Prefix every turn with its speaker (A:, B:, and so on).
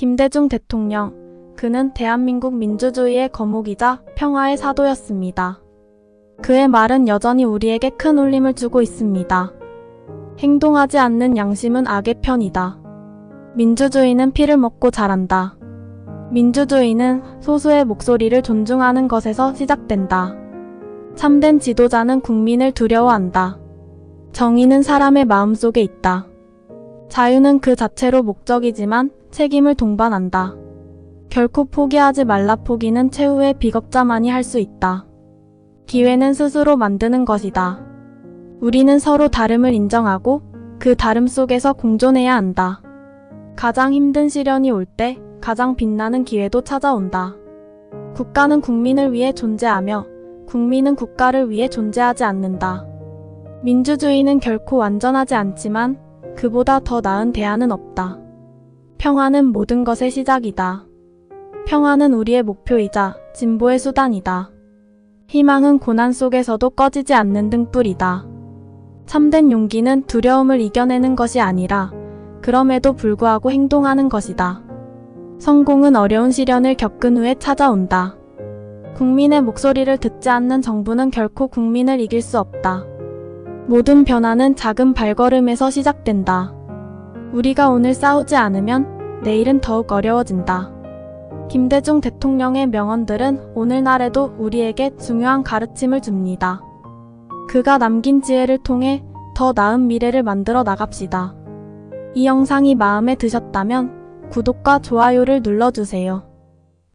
A: 김대중 대통령. 그는 대한민국 민주주의의 거목이자 평화의 사도였습니다. 그의 말은 여전히 우리에게 큰 울림을 주고 있습니다. 행동하지 않는 양심은 악의 편이다. 민주주의는 피를 먹고 자란다. 민주주의는 소수의 목소리를 존중하는 것에서 시작된다. 참된 지도자는 국민을 두려워한다. 정의는 사람의 마음속에 있다. 자유는 그 자체로 목적이지만 책임을 동반한다. 결코 포기하지 말라 포기는 최후의 비겁자만이 할 수 있다. 기회는 스스로 만드는 것이다. 우리는 서로 다름을 인정하고 그 다름 속에서 공존해야 한다. 가장 힘든 시련이 올 때 가장 빛나는 기회도 찾아온다. 국가는 국민을 위해 존재하며 국민은 국가를 위해 존재하지 않는다. 민주주의는 결코 완전하지 않지만 그보다 더 나은 대안은 없다. 평화는 모든 것의 시작이다. 평화는 우리의 목표이자 진보의 수단이다. 희망은 고난 속에서도 꺼지지 않는 등불이다. 참된 용기는 두려움을 이겨내는 것이 아니라 그럼에도 불구하고 행동하는 것이다. 성공은 어려운 시련을 겪은 후에 찾아온다. 국민의 목소리를 듣지 않는 정부는 결코 국민을 이길 수 없다. 모든 변화는 작은 발걸음에서 시작된다. 우리가 오늘 싸우지 않으면 내일은 더욱 어려워진다. 김대중 대통령의 명언들은 오늘날에도 우리에게 중요한 가르침을 줍니다. 그가 남긴 지혜를 통해 더 나은 미래를 만들어 나갑시다. 이 영상이 마음에 드셨다면 구독과 좋아요를 눌러주세요.